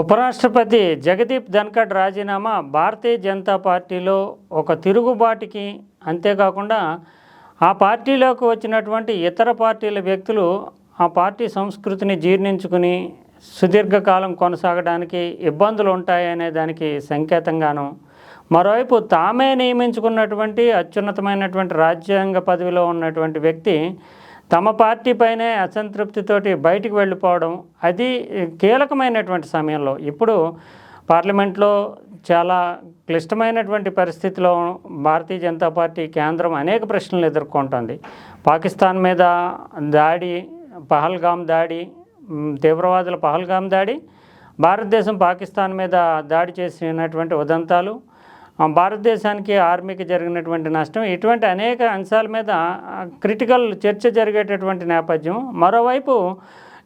ఉపరాష్ట్రపతి జగదీప్ ధన్కడ్ రాజీనామా భారతీయ జనతా పార్టీలో ఒక తిరుగుబాటుకి అంతేకాకుండా ఆ పార్టీలోకి వచ్చినటువంటి ఇతర పార్టీల వ్యక్తులు ఆ పార్టీ సంస్కృతిని జీర్ణించుకుని సుదీర్ఘకాలం కొనసాగడానికి ఇబ్బందులు ఉంటాయనే దానికి సంకేతంగాను. మరోవైపు తామే నియమించుకున్నటువంటి అత్యున్నతమైనటువంటి రాజ్యాంగ పదవిలో ఉన్నటువంటి వ్యక్తి తమ పార్టీ పైనే అసంతృప్తితోటి బయటికి వెళ్ళిపోవడం అది కీలకమైనటువంటి సమయంలో. ఇప్పుడు పార్లమెంట్లో చాలా క్లిష్టమైనటువంటి పరిస్థితిలో భారతీయ జనతా పార్టీ కేంద్రం అనేక ప్రశ్నలు ఎదుర్కొంటుంది. పాకిస్తాన్ మీద దాడి పహల్గామ్ దాడి తీవ్రవాదుల పహల్గామ్ దాడి భారతదేశం పాకిస్తాన్ మీద దాడి చేసినటువంటి ఉదంతాలు భారతదేశానికి ఆర్మీకి జరిగినటువంటి నష్టం ఇటువంటి అనేక అంశాల మీద క్రిటికల్ చర్చ జరిగేటటువంటి నేపథ్యం. మరోవైపు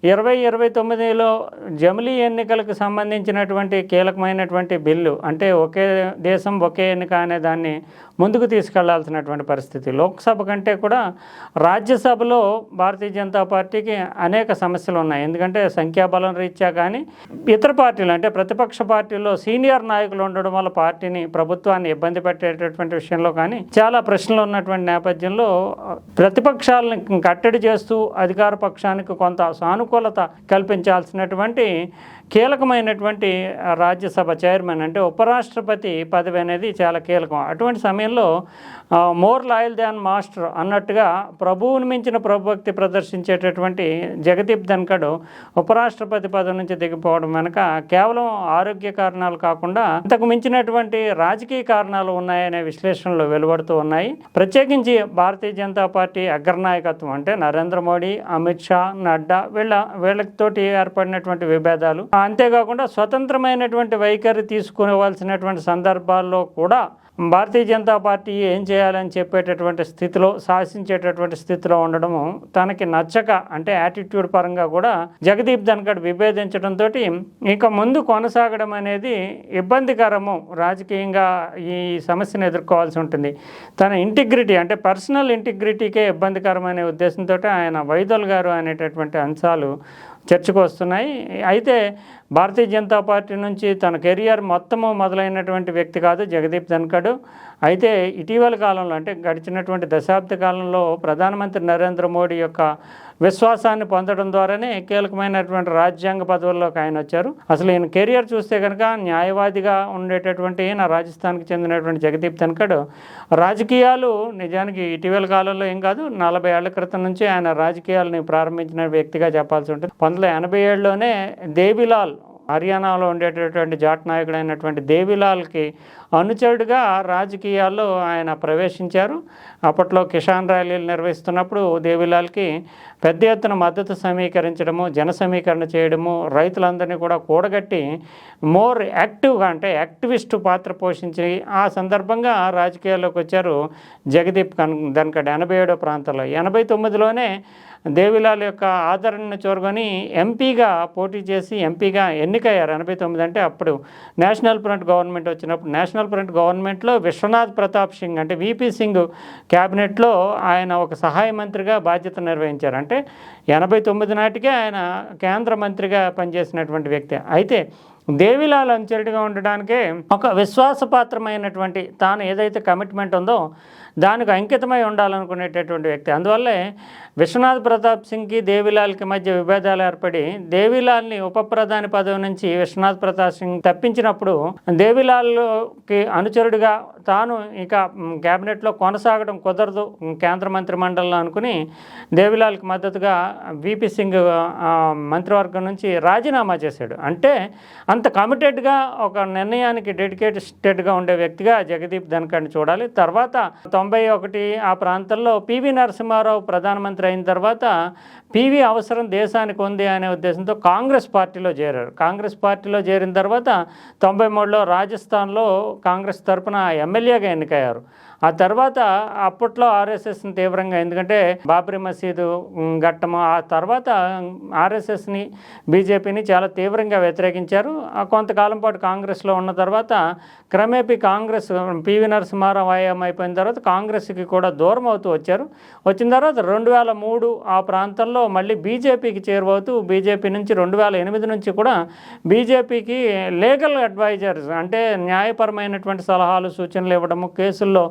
ఇరవై ఇరవై తొమ్మిదిలో జమిలీ ఎన్నికలకు సంబంధించినటువంటి కీలకమైనటువంటి బిల్లు అంటే ఒకే దేశం ఒకే ఎన్నిక అనే దాన్ని ముందుకు తీసుకెళ్ళాల్సినటువంటి పరిస్థితి. లోక్సభ కంటే కూడా రాజ్యసభలో భారతీయ జనతా పార్టీకి అనేక సమస్యలు ఉన్నాయి. ఎందుకంటే సంఖ్యాబలం రీత్యా కానీ ఇతర పార్టీలు అంటే ప్రతిపక్ష పార్టీల్లో సీనియర్ నాయకులు ఉండడం వల్ల పార్టీని ప్రభుత్వాన్ని ఇబ్బంది పెట్టేటటువంటి విషయంలో కానీ చాలా ప్రశ్నలు ఉన్నటువంటి నేపథ్యంలో ప్రతిపక్షాలను కట్టడి చేస్తూ అధికార పక్షానికి కొంత సానుకూలత కల్పించాల్సినటువంటి కీలకమైనటువంటి రాజ్యసభ చైర్మన్ అంటే ఉపరాష్ట్రపతి పదవి అనేది చాలా కీలకం. అటువంటి సమయంలో మోర్ లాయల్ దాన్ మాస్టర్ అన్నట్టుగా ప్రభువుని మించిన ప్రభుభక్తి ప్రదర్శించేటటువంటి జగదీప్ ధన్కడ్ ఉపరాష్ట్రపతి పదవి నుంచి దిగిపోవడం వెనుక కేవలం ఆరోగ్య కారణాలు కాకుండా అంతకు మించినటువంటి రాజకీయ కారణాలు ఉన్నాయనే విశ్లేషణలు వెలువడుతూ ఉన్నాయి. ప్రత్యేకించి భారతీయ జనతా పార్టీ అగ్రనాయకత్వం అంటే నరేంద్ర మోడీ అమిత్ షా నడ్డా వీళ్ళ వీళ్ళతోటి ఏర్పడినటువంటి విభేదాలు అంతేకాకుండా స్వతంత్రమైనటువంటి వైఖరి తీసుకోవాల్సినటువంటి సందర్భాల్లో కూడా భారతీయ జనతా పార్టీ ఏం చేయాలని చెప్పేటటువంటి స్థితిలో శాసించేటటువంటి స్థితిలో ఉండడము తనకి నచ్చక అంటే యాటిట్యూడ్ పరంగా కూడా జగదీప్ ధన్కడ్ విభేదించడంతో ఇక ముందు కొనసాగడం అనేది ఇబ్బందికరము రాజకీయంగా ఈ సమస్యను ఎదుర్కోవాల్సి ఉంటుంది. తన ఇంటిగ్రిటీ అంటే పర్సనల్ ఇంటిగ్రిటీకే ఇబ్బందికరమనే ఉద్దేశంతో ఆయన వైదొల్ గారు అనేటటువంటి అంశాలు చర్చకు వస్తున్నాయి. అయితే భారతీయ జనతా పార్టీ నుంచి తన కెరియర్ మొత్తము మొదలైనటువంటి వ్యక్తి కాదు జగదీప్ ధన్కడ్. అయితే ఇటీవల కాలంలో అంటే గడిచినటువంటి దశాబ్ద కాలంలో ప్రధానమంత్రి నరేంద్ర మోడీ యొక్క విశ్వాసాన్ని పొందడం ద్వారానే కీలకమైనటువంటి రాజ్యాంగ పదవుల్లోకి ఆయన వచ్చారు. అసలు ఈయన కెరియర్ చూస్తే కనుక న్యాయవాదిగా ఉండేటటువంటి ఈయన రాజస్థాన్కి చెందినటువంటి జగదీప్ ధన్కడ్. రాజకీయాలు నిజానికి ఇటీవల కాలంలో ఏం కాదు నలభై ఏళ్ళ క్రితం నుంచి ఆయన రాజకీయాలని ప్రారంభించిన వ్యక్తిగా చెప్పాల్సి ఉంటుంది. పంతొమ్మిది ఎనభై ఏడులోనే దేవిలాల్ హర్యానాలో ఉండేటటువంటి జాట్ నాయకుడైనటువంటి దేవిలాల్కి అనుచరుడిగా రాజకీయాల్లో ఆయన ప్రవేశించారు. అప్పట్లో కిషాన్ ర్యాలీలు నిర్వహిస్తున్నప్పుడు దేవిలాల్కి పెద్ద ఎత్తున మద్దతు సమీకరించడము జన సమీకరణ చేయడము రైతులందరినీ కూడా కూడగట్టి మోర్ యాక్టివ్గా అంటే యాక్టివిస్ట్ పాత్ర పోషించి ఆ సందర్భంగా రాజకీయాల్లోకి వచ్చారు జగదీప్ కన్ ధన్కడ్ ఎనభై ఏడో ప్రాంతంలో. ఎనభై తొమ్మిదిలోనే దేవిలాల్ యొక్క ఆదరణను చూరుకొని ఎంపీగా పోటీ చేసి ఎంపీగా ఎన్నికయ్యారు ఎనభై తొమ్మిది అంటే అప్పుడు. నేషనల్ ఫ్రంట్ గవర్నమెంట్ వచ్చినప్పుడు నేషనల్ ఫ్రంట్ గవర్నమెంట్లో విశ్వనాథ్ ప్రతాప్ సింగ్ అంటే విపి సింగ్ క్యాబినెట్లో ఆయన ఒక సహాయ మంత్రిగా బాధ్యత నిర్వహించారు. అంటే ఎనభై తొమ్మిది నాటికే ఆయన కేంద్ర మంత్రిగా పనిచేసినటువంటి వ్యక్తి. అయితే దేవిలాల్ అనుచరుడిగా ఉండడానికే ఒక విశ్వాసపాత్రమైనటువంటి తాను ఏదైతే కమిట్మెంట్ ఉందో దానికి అంకితమై ఉండాలనుకునేటటువంటి వ్యక్తి. అందువల్లే విశ్వనాథ్ ప్రతాప్ సింగ్కి దేవిలాల్కి మధ్య విభేదాలు ఏర్పడి దేవిలాల్ని ఉప ప్రధాని పదవి నుంచి విశ్వనాథ్ ప్రతాప్ సింగ్ తప్పించినప్పుడు దేవిలాల్కి అనుచరుడిగా తాను ఇక క్యాబినెట్లో కొనసాగడం కుదరదు కేంద్ర మంత్రి మండలిలో అనుకుని దేవిలాల్కి మద్దతుగా విపి సింగ్ మంత్రివర్గం నుంచి రాజీనామా చేశాడు. అంటే అంత కమిటెడ్గా ఒక నిర్ణయానికి డెడికేటెడ్గా ఉండే వ్యక్తిగా జగదీప్ ధన్కడ్ని చూడాలి. తర్వాత తొంభై ఒకటి ఆ ప్రాంతంలో పివి నరసింహారావు ప్రధానమంత్రి అయిన తర్వాత పివి అవసరం దేశానికి ఉంది అనే ఉద్దేశంతో కాంగ్రెస్ పార్టీలో చేరారు. కాంగ్రెస్ పార్టీలో చేరిన తర్వాత తొంభై మూడులో రాజస్థాన్లో కాంగ్రెస్ తరపున ఎమ్మెల్యేగా ఎన్నికయ్యారు. ఆ తర్వాత అప్పట్లో ఆర్ఎస్ఎస్ని తీవ్రంగా ఎందుకంటే బాబ్రీ మసీదు ఘట్టము ఆ తర్వాత ఆర్ఎస్ఎస్ని బీజేపీని చాలా తీవ్రంగా వ్యతిరేకించారు. కొంతకాలం పాటు కాంగ్రెస్లో ఉన్న తర్వాత క్రమేపీ కాంగ్రెస్ పివి నరసింహారావు అయిపోయిన తర్వాత కాంగ్రెస్కి కూడా దూరం అవుతూ వచ్చారు. వచ్చిన తర్వాత రెండు వేల మూడు ఆ ప్రాంతంలో మళ్ళీ బీజేపీకి చేరువవుతూ బీజేపీ నుంచి రెండు వేల ఎనిమిది నుంచి కూడా బీజేపీకి లీగల్ అడ్వైజర్స్ అంటే న్యాయపరమైనటువంటి సలహాలు సూచనలు ఇవ్వడము కేసుల్లో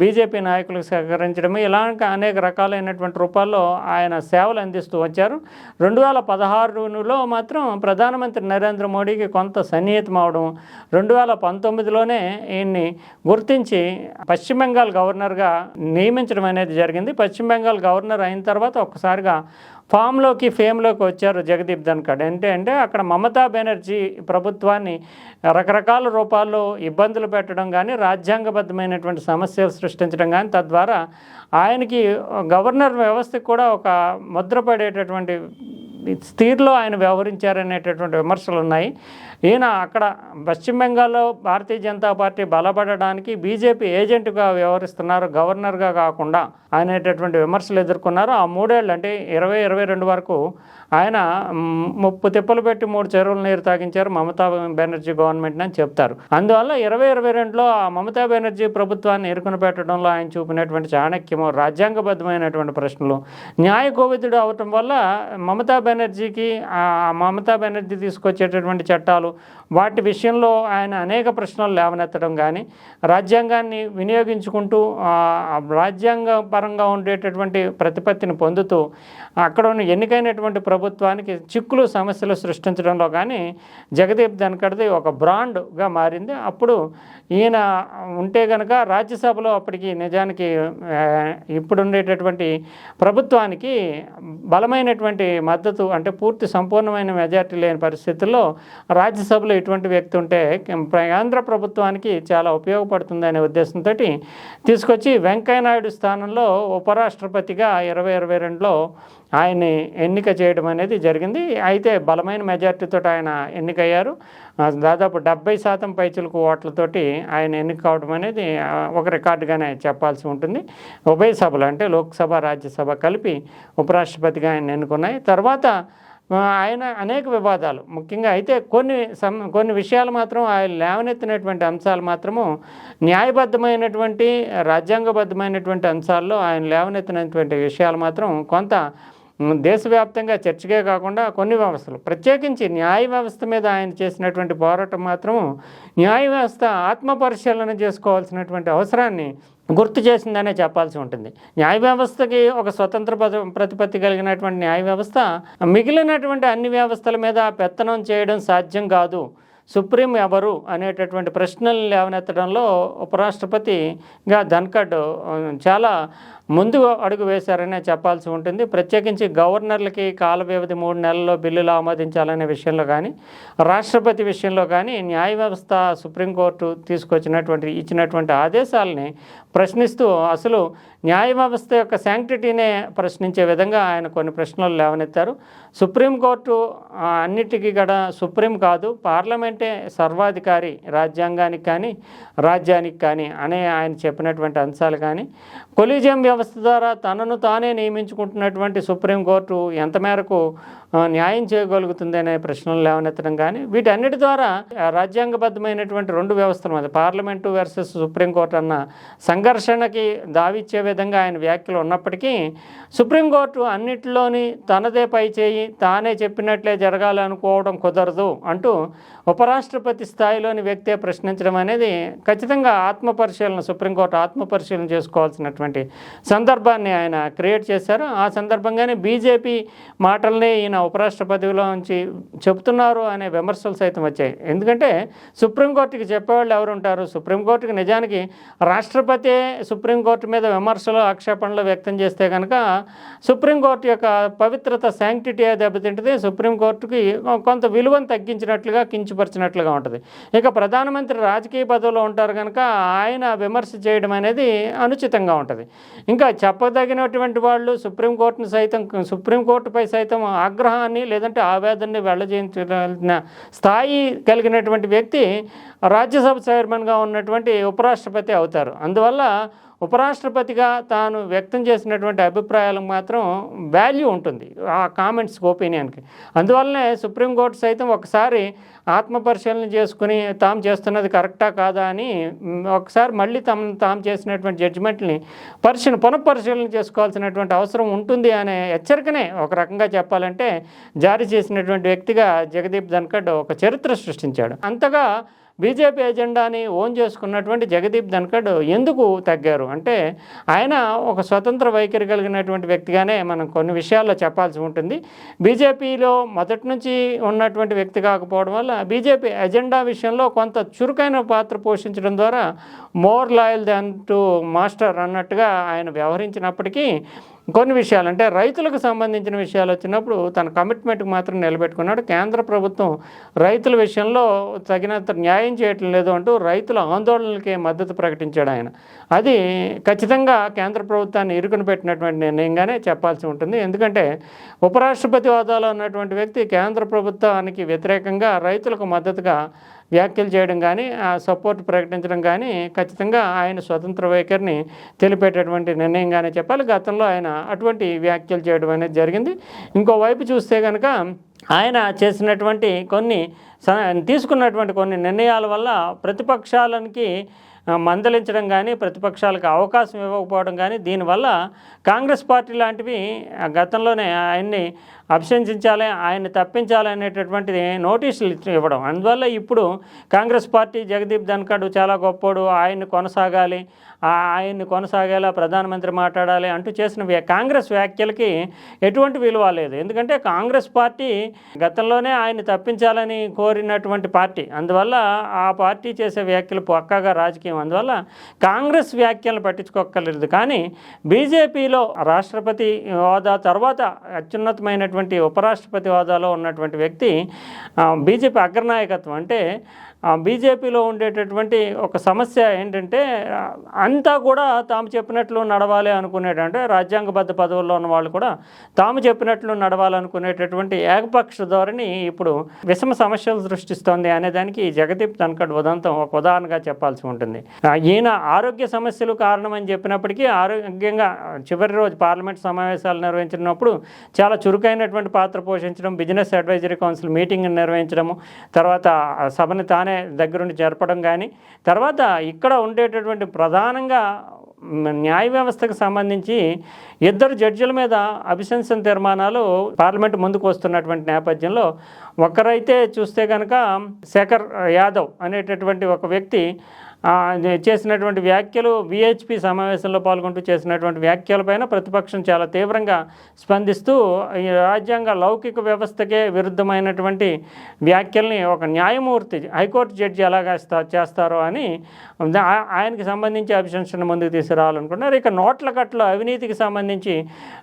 బీజేపీ నాయకులకు సహకరించడము ఇలాంటి అనేక రకాలైనటువంటి రూపాల్లో ఆయన సేవలు అందిస్తూ వచ్చారు. రెండు వేల పదహారులో మాత్రం ప్రధానమంత్రి నరేంద్ర మోడీకి కొంత సన్నిహితం అవడం రెండు వేల పంతొమ్మిదిలోనే ఈయన్ని గుర్తించి పశ్చిమ బెంగాల్ గవర్నర్గా నియమించడం అనేది జరిగింది. పశ్చిమ బెంగాల్ గవర్నర్ అయిన తర్వాత ఒక్కసారిగా ఫామ్లోకి ఫేమ్లోకి వచ్చారు జగదీప్ ధన్కడ్ అంటే అంటే అక్కడ మమతా బెనర్జీ ప్రభుత్వాన్ని రకరకాల రూపాల్లో ఇబ్బందులు పెట్టడం కానీ రాజ్యాంగబద్ధమైనటువంటి సమస్యలు సృష్టించడం కానీ తద్వారా ఆయనకి గవర్నర్ వ్యవస్థకు కూడా ఒక ముద్రపడేటటువంటి స్థితిలో ఆయన వ్యవహరించారనేటటువంటి విమర్శలు ఉన్నాయి. ఈయన అక్కడ పశ్చిమ బెంగాల్లో భారతీయ జనతా పార్టీ బలపడడానికి బీజేపీ ఏజెంట్గా వ్యవహరిస్తున్నారు గవర్నర్గా కాకుండా అనేటటువంటి విమర్శలు ఎదుర్కొన్నారు. ఆ మూడేళ్ళు అంటే ఇరవై ఇరవై ఇరవై రెండు వరకు ఆయన ముప్పు తిప్పలు పెట్టి మూడు చెరువులు నీరు తాగించారు మమతా బెనర్జీ గవర్నమెంట్ అని చెప్తారు. అందువల్ల ఇరవై ఇరవై రెండులో ఆ మమతా బెనర్జీ ప్రభుత్వాన్ని ఎరుకున పెట్టడంలో ఆయన చూపినటువంటి చాణక్యము రాజ్యాంగబద్ధమైనటువంటి ప్రశ్నలు న్యాయ కోవిదుడు అవటం వల్ల మమతా బెనర్జీకి ఆ మమతా బెనర్జీ తీసుకొచ్చేటటువంటి చట్టాలు వాటి విషయంలో ఆయన అనేక ప్రశ్నలు లేవనెత్తడం కానీ రాజ్యాంగాన్ని వినియోగించుకుంటూ రాజ్యాంగ పరంగా ఉండేటటువంటి ప్రతిపత్తిని పొందుతూ అక్కడ ఉన్న ఎన్నికైనటువంటి ప్రభుత్వానికి చిక్కులు సమస్యలు సృష్టించడంలో కానీ జగదీప్ ధన్కడ్ది ఒక బ్రాండ్గా మారింది. అప్పుడు ఈయన ఉంటే కనుక రాజ్యసభలో అప్పటికి నిజానికి ఇప్పుడుండేటటువంటి ఇప్పుడు ఉండేటటువంటి ప్రభుత్వానికి బలమైనటువంటి మద్దతు అంటే పూర్తి సంపూర్ణమైన మెజార్టీ లేని పరిస్థితుల్లో రాజ్యసభలో ఇటువంటి వ్యక్తి ఉంటే కేంద్ర ప్రభుత్వానికి చాలా ఉపయోగపడుతుందనే ఉద్దేశంతో తీసుకొచ్చి వెంకయ్యనాయుడు స్థానంలో ఉపరాష్ట్రపతిగా ఇరవై ఇరవై రెండులో ఆయన్ని ఎన్నిక చేయడం అనేది జరిగింది. అయితే బలమైన మెజార్టీతో ఆయన ఎన్నికయ్యారు. దాదాపు డెబ్బై శాతం పైచులకు ఓట్లతోటి ఆయన ఎన్నిక కావడం అనేది ఒక రికార్డుగానే చెప్పాల్సి ఉంటుంది. ఉభయ సభలు అంటే లోక్సభ రాజ్యసభ కలిపి ఉపరాష్ట్రపతిగా ఆయన ఎన్నుకున్నాయి. తర్వాత ఆయన అనేక వివాదాలు. ముఖ్యంగా అయితే కొన్ని సం కొన్ని విషయాలు మాత్రం ఆయన లేవనెత్తినటువంటి అంశాలు మాత్రము న్యాయబద్ధమైనటువంటి రాజ్యాంగబద్ధమైనటువంటి అంశాల్లో ఆయన లేవనెత్తినటువంటి విషయాలు మాత్రం కొంత దేశవ్యాప్తంగా చర్చకే కాకుండా కొన్ని వ్యవస్థలు. ప్రత్యేకించి న్యాయ వ్యవస్థ మీద ఆయన చేసినటువంటి పోరాటం మాత్రం న్యాయ వ్యవస్థ ఆత్మపరిశీలన చేసుకోవాల్సినటువంటి అవసరాన్ని గుర్తు చేసిందనే చెప్పాల్సి ఉంటుంది. న్యాయ వ్యవస్థకి ఒక స్వతంత్ర పద- ప్రతిపత్తి కలిగినటువంటి న్యాయ వ్యవస్థ మిగిలినటువంటి అన్ని వ్యవస్థల మీద పెత్తనం చేయడం సాధ్యం కాదు. సుప్రీం ఎవరు అనేటటువంటి ప్రశ్నలు లేవనెత్తడంలో ఉపరాష్ట్రపతిగా ధన్కడ్ చాలా ముందు అడుగు వేశారనే చెప్పాల్సి ఉంటుంది. ప్రత్యేకించి గవర్నర్లకి కాల వ్యవధి మూడు నెలల్లో బిల్లులు ఆమోదించాలనే విషయంలో కానీ రాష్ట్రపతి విషయంలో కానీ న్యాయ వ్యవస్థ సుప్రీంకోర్టు తీసుకొచ్చినటువంటి ఇచ్చినటువంటి ఆదేశాలని ప్రశ్నిస్తూ అసలు న్యాయ వ్యవస్థ యొక్క శాంక్టిటీనే ప్రశ్నించే విధంగా ఆయన కొన్ని ప్రశ్నలు లేవనెత్తారు. సుప్రీంకోర్టు అన్నిటికీ కూడా సుప్రీం కాదు పార్లమెంటే సర్వాధికారి రాజ్యాంగానికి కానీ రాజ్యానికి కానీ అనే ఆయన చెప్పినటువంటి అంశాలు కానీ కొలీజియం వ్యవస్థ ద్వారా తనను తానే నియమించుకుంటున్నటువంటి సుప్రీంకోర్టు ఎంత మేరకు న్యాయం చేయగలుగుతుంది అనే ప్రశ్నలు లేవనెత్తడం కానీ వీటన్నిటి ద్వారా రాజ్యాంగబద్ధమైనటువంటి రెండు వ్యవస్థల మధ్య పార్లమెంటు వర్సెస్ సుప్రీంకోర్టు అన్న సంఘర్షణకి దావిచ్చే విధంగా ఆయన వ్యాఖ్యలు ఉన్నప్పటికీ సుప్రీంకోర్టు అన్నిటిలోని తనదే పై చేయి తానే చెప్పినట్లే జరగాలనుకోవడం కుదరదు అంటూ ఉపరాష్ట్రపతి స్థాయిలోని వ్యక్తే ప్రశ్నించడం అనేది ఖచ్చితంగా ఆత్మపరిశీలన సుప్రీంకోర్టు ఆత్మపరిశీలన చేసుకోవాల్సినటువంటి సందర్భాన్ని ఆయన క్రియేట్ చేశారు. ఆ సందర్భంగానే బీజేపీ మాటల్ని ఈయన ఉపరాష్ట్రపతిలో నుంచి చెప్తున్నారు అనే విమర్శలు సైతం వచ్చాయి. ఎందుకంటే సుప్రీంకోర్టుకి చెప్పేవాళ్ళు ఎవరుంటారు? సుప్రీంకోర్టుకి నిజానికి రాష్ట్రపతి సుప్రీంకోర్టు మీద విమర్శలు ఆక్షేపణలు వ్యక్తం చేస్తే కనుక సుప్రీంకోర్టు యొక్క పవిత్రత శాంక్టిటీ దెబ్బతింటుంది. సుప్రీంకోర్టుకి కొంత విలువను తగ్గించినట్లుగా కించపరిచినట్లుగా ఉంటుంది. ఇక ప్రధానమంత్రి రాజకీయ పదవిలో ఉంటారు కనుక ఆయన విమర్శ చేయడం అనేది అనుచితంగా ఉంటుంది. ఇంకా చెప్పదగినటువంటి వాళ్ళు సుప్రీంకోర్టును సైతం సుప్రీంకోర్టుపై సైతం ఆగ్రహాన్ని లేదంటే ఆవేదనని వెళ్ళజేయించిన స్థాయి కలిగినటువంటి వ్యక్తి రాజ్యసభ చైర్మన్గా ఉన్నటువంటి ఉపరాష్ట్రపతి అవుతారు. అందువల్ల ఉపరాష్ట్రపతిగా తాను వ్యక్తం చేసినటువంటి అభిప్రాయాలకు మాత్రం వాల్యూ ఉంటుంది ఆ కామెంట్స్ ఒపీనియన్కి అందువల్లనే సుప్రీంకోర్టు సైతం ఒకసారి ఆత్మపరిశీలన చేసుకుని తాము చేస్తున్నది కరెక్టా కాదా అని ఒకసారి మళ్ళీ తమ తాము చేసినటువంటి జడ్జిమెంట్ని పరిశీలన పునఃపరిశీలన చేసుకోవాల్సినటువంటి అవసరం ఉంటుంది అనే హెచ్చరికనే ఒక రకంగా చెప్పాలంటే జారీ చేసినటువంటి వ్యక్తిగా జగదీప్ ధన్కడ్ ఒక చరిత్ర సృష్టించాడు. అంతగా బీజేపీ ఎజెండాని ఓన్ చేసుకున్నటువంటి జగదీప్ ధన్కడ్ ఎందుకు తగ్గారు? అంటే ఆయన ఒక స్వతంత్ర వైఖరి కలిగినటువంటి వ్యక్తిగానే మనం కొన్ని విషయాల్లో చెప్పాల్సి ఉంటుంది. బీజేపీలో మొదటి నుంచి ఉన్నటువంటి వ్యక్తి కాకపోవడం వల్ల బీజేపీ ఎజెండా విషయంలో కొంత చురుకైన పాత్ర పోషించడం ద్వారా more loyal than to master అన్నట్టుగా ఆయన వ్యవహరించినప్పటికీ కొన్ని విషయాలు అంటే రైతులకు సంబంధించిన విషయాలు వచ్చినప్పుడు తన కమిట్మెంట్కి మాత్రం నిలబెట్టుకున్నాడు. కేంద్ర ప్రభుత్వం రైతుల విషయంలో తగినంత న్యాయం చేయటం లేదు అంటూ రైతుల ఆందోళనలకి మద్దతు ప్రకటించాడు ఆయన. అది ఖచ్చితంగా కేంద్ర ప్రభుత్వాన్ని ఇరుకుని పెట్టినటువంటి నిర్ణయంగానే చెప్పాల్సి ఉంటుంది. ఎందుకంటే ఉపరాష్ట్రపతి హోదాలో ఉన్నటువంటి వ్యక్తి కేంద్ర ప్రభుత్వానికి వ్యతిరేకంగా రైతులకు మద్దతుగా వ్యాఖ్యలు చేయడం కానీ ఆ సపోర్ట్ ప్రకటించడం కానీ ఖచ్చితంగా ఆయన స్వతంత్ర వైఖరిని తెలిపేటటువంటి నిర్ణయంగానే చెప్పాలి. గతంలో ఆయన అటువంటి వ్యాఖ్యలు చేయడం అనేది జరిగింది. ఇంకోవైపు చూస్తే కనుక ఆయన చేసినటువంటి కొన్ని స- తీసుకున్నటువంటి కొన్ని నిర్ణయాల వల్ల ప్రతిపక్షాలకి మందలించడం కానీ ప్రతిపక్షాలకు అవకాశం ఇవ్వకపోవడం కానీ దీనివల్ల కాంగ్రెస్ పార్టీ లాంటివి ఆ, గతంలోనే ఆయన్ని అభిశంసించాలి ఆయన తప్పించాలి అనేటటువంటిది నోటీసులు ఇవ్వడం. అందువల్ల ఇప్పుడు కాంగ్రెస్ పార్టీ జగదీప్ ధన్కడ్ చాలా గొప్పోడు ఆయన్ని కొనసాగాలి ఆ ఆయన్ని కొనసాగేలా ప్రధానమంత్రి మాట్లాడాలి అంటూ చేసిన కాంగ్రెస్ వ్యాఖ్యలకి ఎటువంటి విలువ లేదు. ఎందుకంటే కాంగ్రెస్ పార్టీ గతంలోనే ఆయన్ని తప్పించాలని కోరినటువంటి పార్టీ. అందువల్ల ఆ పార్టీ చేసే వ్యాఖ్యలు పక్కాగా రాజకీయం. అందువల్ల కాంగ్రెస్ వ్యాఖ్యలను పట్టించుకోక్కర్లేదు. కానీ బీజేపీలో రాష్ట్రపతి హోదా తర్వాత అత్యున్నతమైనటువంటి ఉపరాష్ట్రపతి హోదాలో ఉన్నటువంటి వ్యక్తి బీజేపీ అగ్రనాయకత్వం అంటే బీజేపీలో ఉండేటటువంటి ఒక సమస్య ఏంటంటే అంతా కూడా తాము చెప్పినట్లు నడవాలి అనుకునేటంటే రాజ్యాంగబద్ధ పదవుల్లో ఉన్న వాళ్ళు కూడా తాము చెప్పినట్లు నడవాలనుకునేటటువంటి ఏకపక్ష ధోరణి ఇప్పుడు విషమ సమస్యలు సృష్టిస్తోంది అనే దానికి జగదీప్ ధన్కడ్ ఉదంతం ఒక ఉదాహరణగా చెప్పాల్సి ఉంటుంది. ఈయన ఆరోగ్య సమస్యలు కారణమని చెప్పినప్పటికీ ఆరోగ్యంగా చివరి రోజు పార్లమెంట్ సమావేశాలు నిర్వహించినప్పుడు చాలా చురుకైనటువంటి పాత్ర పోషించడం బిజినెస్ అడ్వైజరీ కౌన్సిల్ మీటింగ్ నిర్వహించడము తర్వాత సభని తానే దగ్గరుండి జరపడం కానీ తర్వాత ఇక్కడ ఉండేటటువంటి ప్రధానంగా న్యాయ వ్యవస్థకు సంబంధించి ఇద్దరు జడ్జిల మీద అభిశంసన తీర్మానాలు పార్లమెంట్ ముందుకు వస్తున్నటువంటి నేపథ్యంలో ఒకరైతే చూస్తే కనుక శేఖర్ యాదవ్ అనేటటువంటి ఒక వ్యక్తి చేసినటువంటి వ్యాఖ్యలు విహెచ్పి సమావేశంలో పాల్గొంటూ చేసినటువంటి వ్యాఖ్యలపైన ప్రతిపక్షం చాలా తీవ్రంగా స్పందిస్తూ ఈ రాజ్యాంగ లౌకిక వ్యవస్థకే విరుద్ధమైనటువంటి వ్యాఖ్యల్ని ఒక న్యాయమూర్తి హైకోర్టు జడ్జి ఎలాగా చేస్తారో అని ఆయనకి సంబంధించి అభిశంసన ముందుకు తీసుకురావాలనుకున్నారు. ఇక నోట్ల కట్ల అవినీతికి సంబంధించి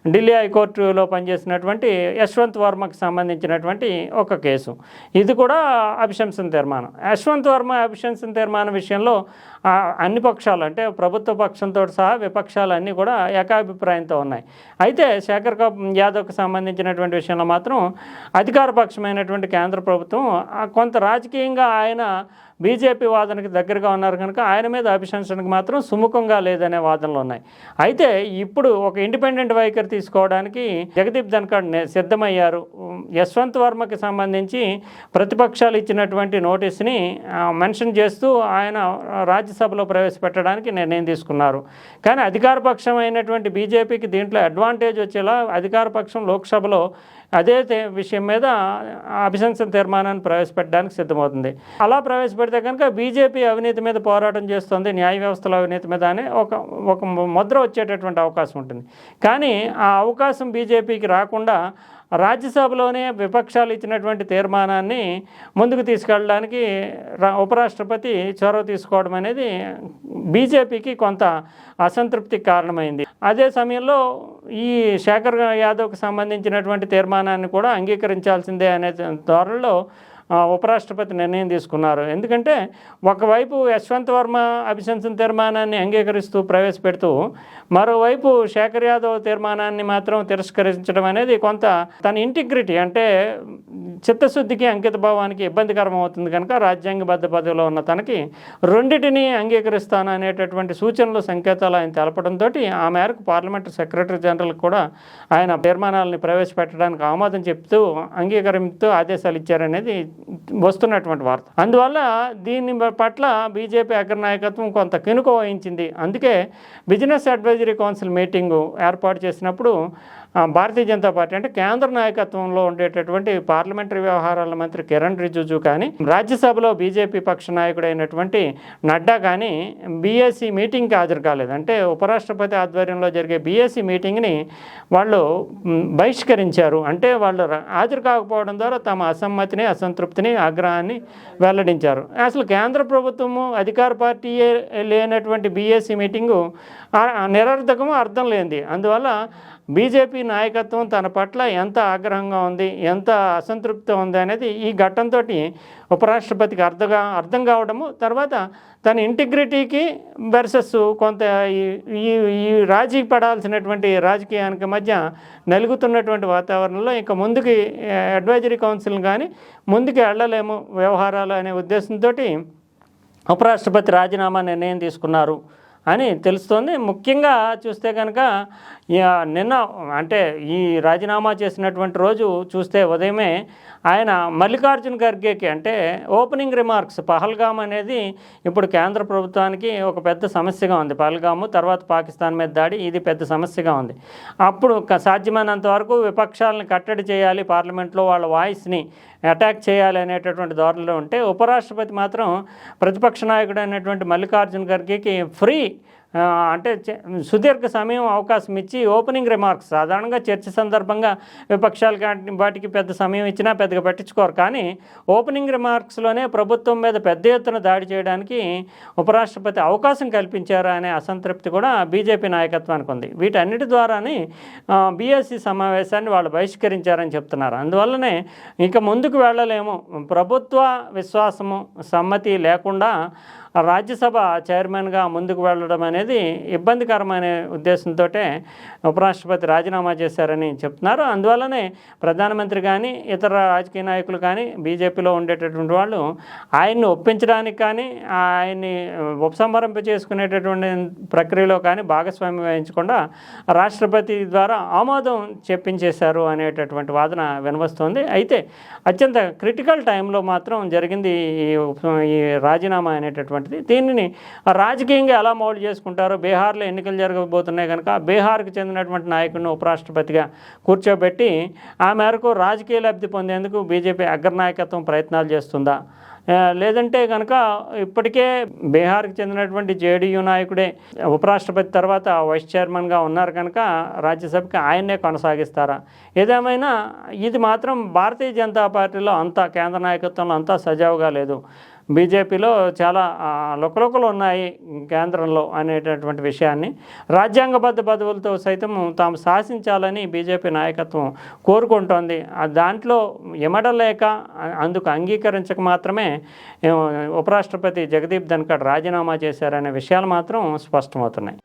ఢిల్లీ హైకోర్టులో పనిచేసినటువంటి యశ్వంత్ వర్మకి సంబంధించినటువంటి ఒక కేసు. ఇది కూడా అభిశంసన తీర్మానం. యశ్వంత్ వర్మ అభిశంసన తీర్మానం విషయంలో అన్ని పక్షాలు అంటే ప్రభుత్వ పక్షంతో సహా విపక్షాలన్నీ కూడా ఏకాభిప్రాయంతో ఉన్నాయి. అయితే శేఖర్ కా- యాదవ్కి సంబంధించినటువంటి విషయంలో మాత్రం అధికార పక్షమైనటువంటి కేంద్ర ప్రభుత్వం కొంత రాజకీయంగా ఆయన బీజేపీ వాదనకి దగ్గరగా ఉన్నారు కనుక ఆయన మీద అభిశంసనకు మాత్రం సుముఖంగా లేదనే వాదనలు ఉన్నాయి. అయితే ఇప్పుడు ఒక ఇండిపెండెంట్ వైఖరి తీసుకోవడానికి జగదీప్ ధన్కడ్ సిద్ధమయ్యారు. యశ్వంత్ వర్మకి సంబంధించి ప్రతిపక్షాలు ఇచ్చినటువంటి నోటీస్ని మెన్షన్ చేస్తూ ఆయన రాజ్యసభలో ప్రవేశపెట్టడానికి నిర్ణయం తీసుకున్నారు. కానీ అధికార పక్షం అయినటువంటి బీజేపీకి దీంట్లో అడ్వాంటేజ్ వచ్చేలా అధికార పక్షం లోక్సభలో అదే విషయం మీద అభిశంసన తీర్మానాన్ని ప్రవేశపెట్టడానికి సిద్ధమవుతుంది. అలా ప్రవేశపెడితే కనుక బీజేపీ అవినీతి మీద పోరాటం చేస్తుంది న్యాయ వ్యవస్థలో అవినీతి మీద అని ఒక ఒక ముద్ర వచ్చేటటువంటి అవకాశం ఉంటుంది. కానీ ఆ అవకాశం బీజేపీకి రాకుండా రాజ్యసభలోనే విపక్షాలు ఇచ్చినటువంటి తీర్మానాన్ని ముందుకు తీసుకెళ్ళడానికి రా- ఉపరాష్ట్రపతి చొరవ తీసుకోవడం అనేది బీజేపీకి కొంత అసంతృప్తికి కారణమైంది. అదే సమయంలో ఈ శేఖర్ యాదవ్కి సంబంధించినటువంటి తీర్మానాన్ని కూడా అంగీకరించాల్సిందే అనే ధోరణిలో ఉపరాష్ట్రపతి నిర్ణయం తీసుకున్నారు. ఎందుకంటే ఒకవైపు యశ్వంత్ వర్మ అభిశంసన తీర్మానాన్ని అంగీకరిస్తూ ప్రవేశపెడుతూ మరోవైపు శేఖర్ యాదవ్ తీర్మానాన్ని మాత్రం తిరస్కరించడం అనేది కొంత తన ఇంటిగ్రిటీ అంటే చిత్తశుద్ధికి అంకిత భావానికి ఇబ్బందికరం అవుతుంది కనుక రాజ్యాంగబద్ధ పదవిలో ఉన్న తనకి రెండింటినీ అంగీకరిస్తాను అనేటటువంటి సూచనలు సంకేతాలు ఆయన తెలపడంతో ఆ మేరకు పార్లమెంటు సెక్రటరీ జనరల్ కూడా ఆయన తీర్మానాలని ప్రవేశపెట్టడానికి ఆమోదం చెప్తూ అంగీకరిస్తూ ఆదేశాలు ఇచ్చారనేది వస్తున్నటువంటి వార్త. అందువల్ల దీని పట్ల బీజేపీ అగ్రనాయకత్వం కొంత కినుక వహించింది. అందుకే బిజినెస్ అడ్వైజరీ కౌన్సిల్ మీటింగు ఏర్పాటు చేసినప్పుడు భారతీయ జనతా పార్టీ అంటే కేంద్ర నాయకత్వంలో ఉండేటటువంటి పార్లమెంటరీ వ్యవహారాల మంత్రి కిరణ్ రిజిజు కానీ రాజ్యసభలో బీజేపీ పక్ష నాయకుడైనటువంటి నడ్డా కానీ బీఎస్సీ మీటింగ్కి హాజరు కాలేదు. అంటే ఉపరాష్ట్రపతి ఆధ్వర్యంలో జరిగే బీఎస్సీ మీటింగ్ని వాళ్ళు బహిష్కరించారు. అంటే వాళ్ళు హాజరు కాకపోవడం ద్వారా తమ అసమ్మతిని అసంతృప్తిని ఆగ్రహాన్ని వెల్లడించారు. అసలు కేంద్ర ప్రభుత్వము అధికార పార్టీయే లేనటువంటి బీఎస్సీ మీటింగు నిరర్ధకము అర్థం లేనిది. అందువల్ల బీజేపీ నాయకత్వం తన పట్ల ఎంత ఆగ్రహంగా ఉంది ఎంత అసంతృప్తి ఉంది అనేది ఈ ఘట్టంతో ఉపరాష్ట్రపతికి అర్థంగా అర్థం కావడము తర్వాత తన ఇంటిగ్రిటీకి వెర్సెస్ కొంత ఈ- ఈ ఈ రాజీ పడాల్సినటువంటి రాజకీయానికి మధ్య నలుగుతున్నటువంటి వాతావరణంలో ఇంకా ముందుకి అడ్వైజరీ కౌన్సిల్ కానీ ముందుకు వెళ్ళలేము వ్యవహారాలు అనే ఉద్దేశంతో ఉపరాష్ట్రపతి రాజీనామా నిర్ణయం తీసుకున్నారు అని తెలుస్తోంది. ముఖ్యంగా చూస్తే కనుక నిన్న అంటే ఈ రాజీనామా చేసినటువంటి రోజు చూస్తే ఉదయమే ఆయన మల్లికార్జున్ ఖర్గేకి అంటే ఓపెనింగ్ రిమార్క్స్ పహల్గామ్ అనేది ఇప్పుడు కేంద్ర ప్రభుత్వానికి ఒక పెద్ద సమస్యగా ఉంది. పహల్గాము తర్వాత పాకిస్తాన్ మీద దాడి ఇది పెద్ద సమస్యగా ఉంది. అప్పుడు సాధ్యమైనంత వరకు విపక్షాలను కట్టడి చేయాలి పార్లమెంట్లో వాళ్ళ వాయిస్ని అటాక్ చేయాలి అనేటటువంటి ధోరణిలో ఉంటే ఉపరాష్ట్రపతి మాత్రం ప్రతిపక్ష నాయకుడు అయినటువంటి మల్లికార్జున్ ఖర్గేకి ఫ్రీ అంటే సుదీర్ఘ సమయం అవకాశం ఇచ్చి ఓపెనింగ్ రిమార్క్స్ సాధారణంగా చర్చ సందర్భంగా విపక్షాలు వాటికి పెద్ద సమయం ఇచ్చినా పెద్దగా పట్టించుకోరు. కానీ ఓపెనింగ్ రిమార్క్స్లోనే ప్రభుత్వం మీద పెద్ద ఎత్తున దాడి చేయడానికి ఉపరాష్ట్రపతి అవకాశం కల్పించారు అనే అసంతృప్తి కూడా బీజేపీ నాయకత్వానికి ఉంది. వీటన్నిటి ద్వారానే బీఎస్సీ సమావేశాన్ని వాళ్ళు బహిష్కరించారని చెప్తున్నారు. అందువల్లనే ఇంకా ముందుకు వెళ్ళలేము. ప్రభుత్వ విశ్వాసము సమ్మతి లేకుండా రాజ్యసభ చైర్మన్గా ముందుకు వెళ్ళడం అనేది ఇబ్బందికరమైన ఉద్దేశంతో ఉపరాష్ట్రపతి రాజీనామా చేశారని చెప్తున్నారు. అందువల్లనే ప్రధానమంత్రి కానీ ఇతర రాజకీయ నాయకులు కానీ బీజేపీలో ఉండేటటువంటి వాళ్ళు ఆయన్ని ఒప్పించడానికి కానీ ఆయన్ని ఉపసంహరింప చేసుకునేటటువంటి ప్రక్రియలో కానీ భాగస్వామ్యం వహించకుండా రాష్ట్రపతి ద్వారా ఆమోదం చెప్పించేశారు అనేటటువంటి వాదన వినవస్తోంది. అయితే అత్యంత క్రిటికల్ టైంలో మాత్రం జరిగింది ఈ ఉప- ఈ రాజీనామా దీనిని రాజకీయంగా ఎలా మౌలు చేసుకుంటారో బీహార్లో ఎన్నికలు జరగబోతున్నాయి కనుక బీహార్కి చెందినటువంటి నాయకుడిని ఉపరాష్ట్రపతిగా కూర్చోబెట్టి ఆ మేరకు రాజకీయ లబ్ధి పొందేందుకు బీజేపీ అగ్రనాయకత్వం ప్రయత్నాలు చేస్తుందా? లేదంటే కనుక ఇప్పటికే బీహార్కి చెందినటువంటి జేడీయూ నాయకుడే ఉపరాష్ట్రపతి తర్వాత వైస్ చైర్మన్గా ఉన్నారు కనుక రాజ్యసభకి ఆయన్నే కొనసాగిస్తారా? ఏదేమైనా ఇది మాత్రం భారతీయ జనతా పార్టీలో అంతా కేంద్ర నాయకత్వంలో అంతా సజావుగా లేదు. బీజేపీలో చాలా ఆ, లుకలుకలు ఉన్నాయి కేంద్రంలో అనేటటువంటి విషయాన్ని. రాజ్యాంగబద్ధ పదవులతో సైతం తాము శాసించాలని బీజేపీ నాయకత్వం కోరుకుంటోంది. దాంట్లో ఇమడలేక అందుకు అంగీకరించక మాత్రమే ఉపరాష్ట్రపతి జగదీప్ ధన్కడ్ రాజీనామా చేశారనే విషయాలు మాత్రం స్పష్టమవుతున్నాయి.